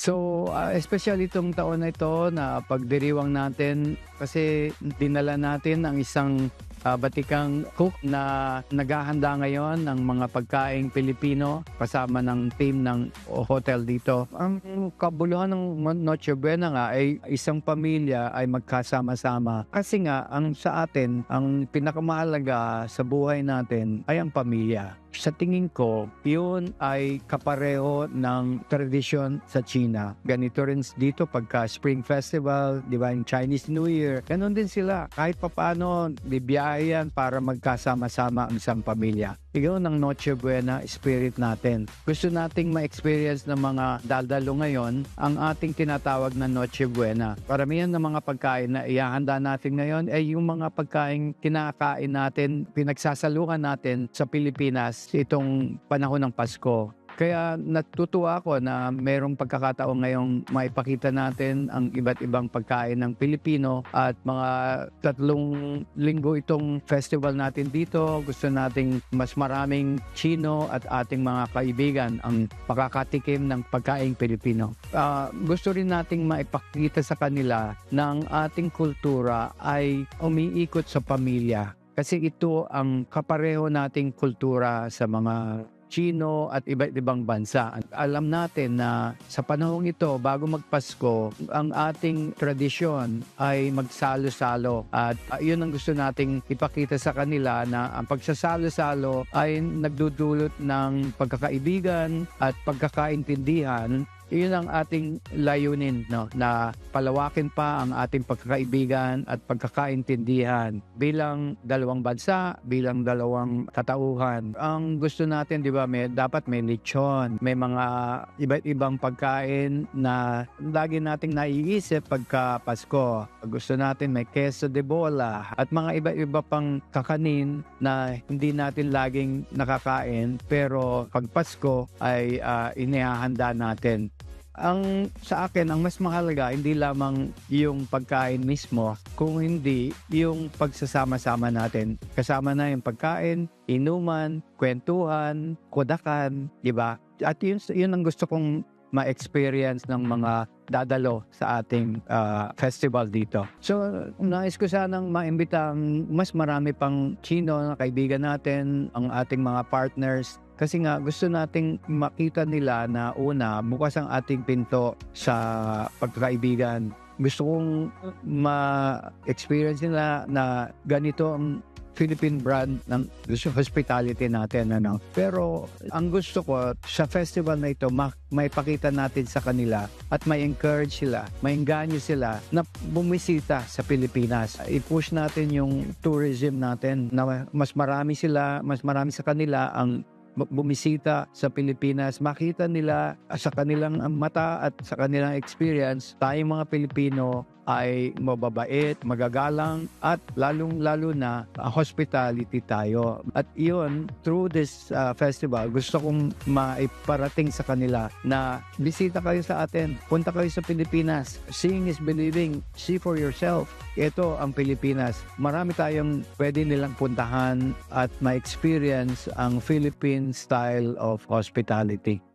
So, ah, especially itong taon na ito na pagdiriwang natin kasi dinala natin ang isang ah, batikang cook na naghahanda ngayon ng mga pagkaing Pilipino kasama ng team ng hotel dito. Ang kabuluhan ng Noche Buena nga ay isang pamilya ay magkasama-sama. Kasi nga, ang sa atin, ang pinakamahalaga sa buhay natin ay ang pamilya. Sa tingin ko, yun ay kapareho ng tradisyon sa China. Ganito rin dito pagka Spring Festival, di ba, yung Chinese New Year. Ganon din sila. Kahit papaano, bibiyahe yan para magkasama-sama ang isang pamilya. Ikaw ng Noche Buena spirit natin. Gusto nating ma-experience ng mga daldalo ngayon ang ating tinatawag na Noche Buena. Paramihan ng mga pagkain na ihahanda natin ngayon ay yung mga pagkain kinakain natin, pinagsasalukan natin sa Pilipinas itong panahon ng Pasko. Kaya natutuwa ako na mayroong pagkakataon ngayong maipakita natin ang iba't ibang pagkain ng Pilipino at mga tatlong linggo itong festival natin dito. Gusto nating mas maraming Chino at ating mga kaibigan ang makakatikim ng pagkain Pilipino. Ah, gusto rin nating maipakita sa kanila ng ating kultura ay umiikot sa pamilya. Kasi ito ang kapareho nating kultura sa mga Chino at iba't ibang bansa. Alam natin na sa panahong ito, bago magpasko, ang ating tradisyon ay magsalo-salo. At uh, yun ang gusto nating ipakita sa kanila na ang pagsasalo-salo ay nagdudulot ng pagkakaibigan at pagkakaintindihan yun ang ating layunin no na palawakin pa ang ating pagkakaibigan at pagkakaintindihan bilang dalawang bansa, bilang dalawang katauhan. Ang gusto natin, 'di ba, may dapat may lechon, may mga iba't ibang pagkain na lagi nating naiisip pagka Pasko. Gusto natin may queso de bola at mga iba't iba pang kakanin na hindi natin laging nakakain pero pag Pasko ay uh, inihahanda natin ang sa akin ang mas mahalaga hindi lamang yung pagkain mismo kung hindi yung pagsasama-sama natin. Kasama na yung pagkain inuman kwentuhan kodakan di ba? At yun yun ang gusto kong ma-experience ng mga dadalo sa ating uh, festival dito. So, nais ko sanang maimbita ang mas marami pang Chino na kaibigan natin, ang ating mga partners kasi nga gusto nating makita nila na una, bukas ang ating pinto sa pagkakaibigan. Gusto kong ma-experience nila na ganito ang Philippine brand ng hospitality natin. Ano. Pero ang gusto ko sa festival na ito, ma- may pakita natin sa kanila at may encourage sila, may engganyo sila na bumisita sa Pilipinas. I-push natin yung tourism natin na mas marami sila, mas marami sa kanila ang bumisita sa Pilipinas, makita nila sa kanilang mata at sa kanilang experience, tayong mga Pilipino ay mababait, magagalang at lalong-lalo na hospitality tayo. At iyon, through this uh, festival, gusto kong maiparating sa kanila na bisita kayo sa atin, punta kayo sa Pilipinas. Seeing is believing. See for yourself. Ito ang Pilipinas. Marami tayong pwede nilang puntahan at ma-experience ang Philippine style of hospitality.